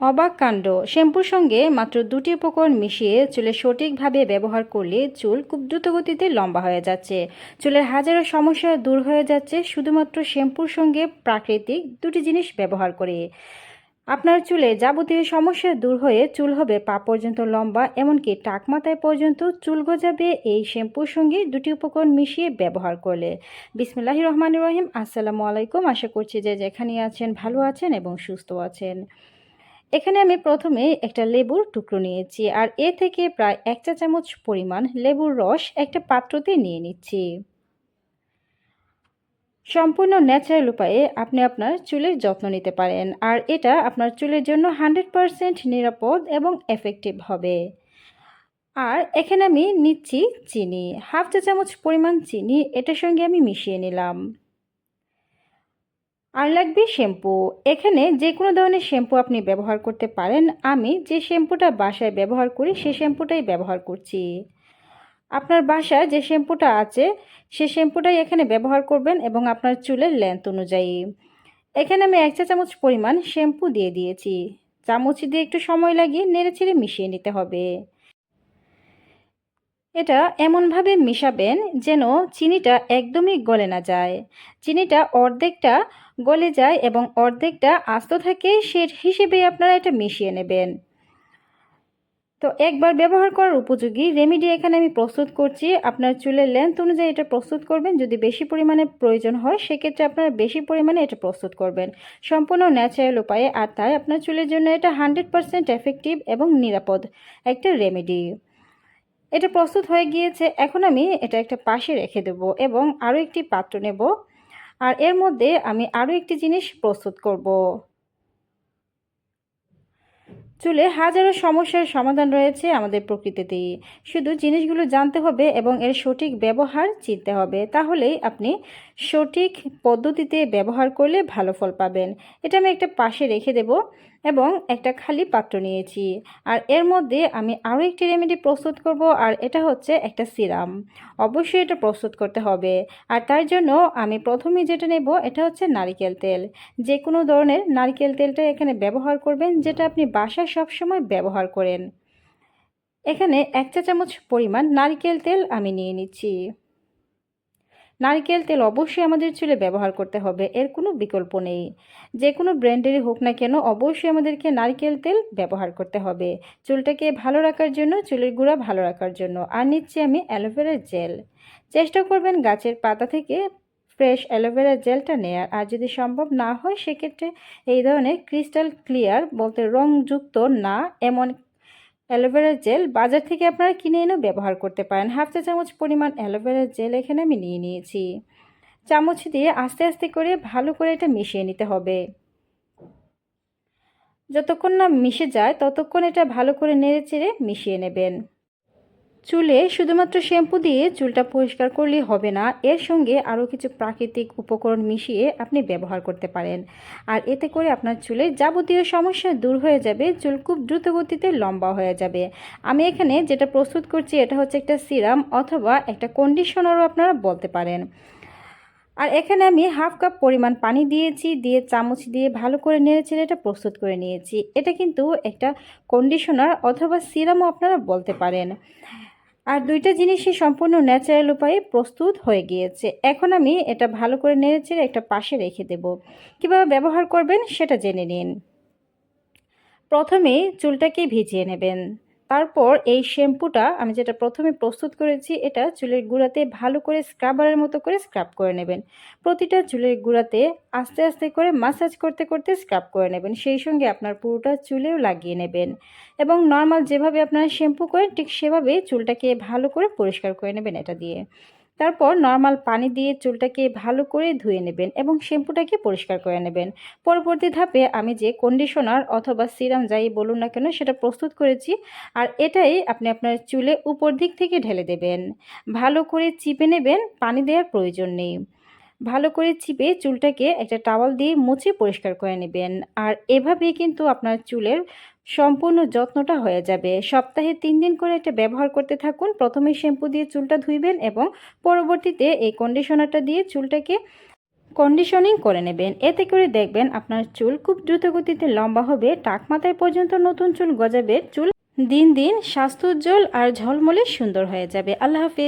অবাক কাণ্ড। শ্যাম্পুর সঙ্গে মাত্র দুটি উপকরণ মিশিয়ে চুলে সঠিকভাবে ব্যবহার করলে চুল খুব দ্রুতগতিতে লম্বা হয়ে যাচ্ছে। চুলের হাজারো সমস্যা দূর হয়ে যাচ্ছে শুধুমাত্র শ্যাম্পুর সঙ্গে প্রাকৃতিক দুটি জিনিস ব্যবহার করে। আপনার চুলে যাবতীয় সমস্যা দূর হয়ে চুল হবে পা পর্যন্ত লম্বা, এমনকি টাক মাথায় পর্যন্ত চুল গজাবে এই শ্যাম্পুর সঙ্গে দুটি উপকরণ মিশিয়ে ব্যবহার করলে। বিসমিল্লাহ রহমান রহিম। আসসালামু আলাইকুম। আশা করছি যে যেখানে আছেন ভালো আছেন এবং সুস্থ আছেন। এখানে আমি প্রথমে একটা লেবুর টুকরো নিয়েছি আর এ থেকে প্রায় এক চা চামচ পরিমাণ লেবুর রস একটা পাত্রতে নিয়ে নিচ্ছি। সম্পূর্ণ ন্যাচারাল উপায়ে আপনি আপনার চুলের যত্ন নিতে পারেন আর এটা আপনার চুলের জন্য হান্ড্রেড পারসেন্ট নিরাপদ এবং এফেক্টিভ হবে। আর এখানে আমি নিচ্ছি চিনি, হাফ চা চামচ পরিমাণ চিনি, এটার সঙ্গে আমি মিশিয়ে নিলাম। আর লাগবে শ্যাম্পু। এখানে যে কোনো ধরনের শ্যাম্পু আপনি ব্যবহার করতে পারেন। আমি যে শ্যাম্পুটা বাসায় ব্যবহার করি, সে শ্যাম্পুটাই ব্যবহার করছি। আপনার বাসায় যে শ্যাম্পুটা আছে, সে শ্যাম্পুটাই এখানে ব্যবহার করবেন এবং আপনার চুলের লেন্থ অনুযায়ী। এখানে আমি এক চা চামচ পরিমাণ শ্যাম্পু দিয়ে দিয়েছি। চামচ দিয়ে একটু সময় লাগিয়ে নেড়ে ছেড়ে মিশিয়ে নিতে হবে। এটা এমনভাবে মিশাবেন যেন চিনিটা একদমই গলে না যায়। চিনিটা অর্ধেকটা গলে যায় এবং অর্ধেকটা আস্ত থাকে সে হিসেবে আপনারা এটা মিশিয়ে নেবেন। তো একবার ব্যবহার করার উপযোগী রেমেডি এখানে আমি প্রস্তুত করছি। আপনার চুলের লেন্থ অনুযায়ী এটা প্রস্তুত করবেন। যদি বেশি পরিমাণে প্রয়োজন হয়, সেক্ষেত্রে আপনারা বেশি পরিমাণে এটা প্রস্তুত করবেন। সম্পূর্ণ ন্যাচারাল উপায়ে, আর তাই আপনার চুলের জন্য এটা হান্ড্রেড পারসেন্ট এফেক্টিভ এবং নিরাপদ একটা রেমেডি। এটা প্রস্তুত হয়ে গিয়েছে। এখন আমি এটা একটা পাশে রেখে দেব এবং আরও একটি পাত্র নেব। আর এর মধ্যে আমি আরও একটি জিনিস প্রস্তুত করব। চুলে হাজারো সমস্যার সমাধান রয়েছে আমাদের প্রকৃতিতেই। শুধু জিনিসগুলো জানতে হবে এবং এর সঠিক ব্যবহার চিনতে হবে। তাহলেই আপনি সঠিক পদ্ধতিতে ব্যবহার করলে ভালো ফল পাবেন। এটা আমি একটা পাশে রেখে দেব এবং একটা খালি পাত্র নিয়েছি। আর এর মধ্যে আমি আরও একটি রেমেডি প্রস্তুত করব আর এটা হচ্ছে একটা সিরাম। অবশ্যই এটা প্রস্তুত করতে হবে। আর তার জন্য আমি প্রথমেই যেটা নেব এটা হচ্ছে নারিকেল তেল। যে কোনো ধরনের নারিকেল তেলটা এখানে ব্যবহার করবেন, যেটা আপনি বাসায় সবসময় ব্যবহার করেন। এখানে এক চা চামচ পরিমাণ নারিকেল তেল আমি নিয়ে নিচ্ছি। নারকেল তেল অবশ্যই আমাদের চুলে ব্যবহার করতে হবে, এর কোনো বিকল্প নেই। যে কোনো ব্র্যান্ডেরই হোক না কেন, অবশ্যই আমাদেরকে নারকেল তেল ব্যবহার করতে হবে। চুলটাকে ভালো রাখার জন্য, চুলের গুঁড়া ভালো রাখার জন্য। আর নিচ্ছি আমি অ্যালোভেরার জেল। চেষ্টা করবেন গাছের পাতা থেকে ফ্রেশ অ্যালোভেরা জেলটা নেয়ার। আর যদি সম্ভব না হয়, সেক্ষেত্রে এই ধরনের ক্রিস্টাল ক্লিয়ার বলতে রংযুক্ত না, এমন অ্যালোভেরা জেল বাজার থেকে আপনারা কিনে এনেও ব্যবহার করতে পারেন। হাফ চা চামচ পরিমাণ অ্যালোভেরা জেল এখানে আমি নিয়ে নিয়েছি। চামচ দিয়ে আস্তে আস্তে করে ভালো করে এটা মিশিয়ে নিতে হবে। যতক্ষণ না মিশে যায়, ততক্ষণ এটা ভালো করে নেড়ে চেড়ে মিশিয়ে নেবেন। চুলে শুধুমাত্র শ্যাম্পু দিয়ে চুলটা পরিষ্কার করলেই হবে না। এর সঙ্গে আরও কিছু প্রাকৃতিক উপকরণ মিশিয়ে আপনি ব্যবহার করতে পারেন। আর এতে করে আপনার চুলের যাবতীয় সমস্যা দূর হয়ে যাবে, চুল খুব দ্রুত গতিতে লম্বা হয়ে যাবে। আমি এখানে যেটা প্রস্তুত করছি এটা হচ্ছে একটা সিরাম অথবা একটা কন্ডিশনারও আপনারা বলতে পারেন। আর এখানে আমি হাফ কাপ পরিমাণ পানি দিয়েছি, দিয়ে চামচ দিয়ে ভালো করে নেড়েছেড়ে এটা প্রস্তুত করে নিয়েছি। এটা কিন্তু একটা কন্ডিশনার অথবা সিরামও আপনারা বলতে পারেন। আর দুইটা জিনিসই সম্পূর্ণ ন্যাচারাল উপায়ে প্রস্তুত হয়ে গিয়েছে। এখন আমি এটা ভালো করে নেড়েচেড়ে একটা পাশে রেখে দেব। কীভাবে ব্যবহার করবেন সেটা জেনে নিন। প্রথমে চুলটাকে ভিজিয়ে নেবেন। তারপর এই শ্যাম্পুটা আমি যেটা প্রথমে প্রস্তুত করেছি, এটা চুলের গুঁড়াতে ভালো করে স্ক্রাবারের মতো করে স্ক্রাব করে নেবেন। প্রতিটা চুলের গুঁড়াতে আস্তে আস্তে করে মাসাজ করতে করতে স্ক্রাব করে নেবেন, সেই সঙ্গে আপনার পুরোটা চুলেও লাগিয়ে নেবেন। এবং নর্মাল যেভাবে আপনারা শ্যাম্পু করেন, ঠিক সেভাবে চুলটাকে ভালো করে পরিষ্কার করে নেবেন এটা দিয়ে। তারপর নর্মাল পানি দিয়ে চুলটাকে ভালো করে ধুয়ে নেবেন এবং শ্যাম্পুটাকে পরিষ্কার করে নেবেন। পরবর্তী ধাপে আমি যে কন্ডিশনার অথবা সিরাম যাই বলুন না কেন, সেটা প্রস্তুত করেছি আর এটাই আপনি আপনার চুলে উপর দিক থেকে ঢেলে দেবেন। ভালো করে চিপে নেবেন, পানি দেওয়ার প্রয়োজন নেই। ভালো করে চিপে চুলটাকে একটা টাওয়াল দিয়ে মুছে পরিষ্কার করে নেবেন। আর এভাবেই কিন্তু আপনার চুলের সম্পূর্ণ যত্নটা হয়ে যাবে। সপ্তাহে তিন দিন করে এটা ব্যবহার করতে থাকুন। প্রথমে শ্যাম্পু দিয়ে চুলটা ধুইবেন এবং পরবর্তীতে এই কন্ডিশনারটা দিয়ে চুলটাকে কন্ডিশনিং করে নেবেন। এতে করে দেখবেন আপনার চুল খুব দ্রুত গতিতে লম্বা হবে। টাক মাথায় পর্যন্ত নতুন চুল গজাবে। চুল দিন দিন স্বাস্থ্য উজ্জ্বল আর ঝলমলে সুন্দর হয়ে যাবে। আল্লাহ হাফিজ।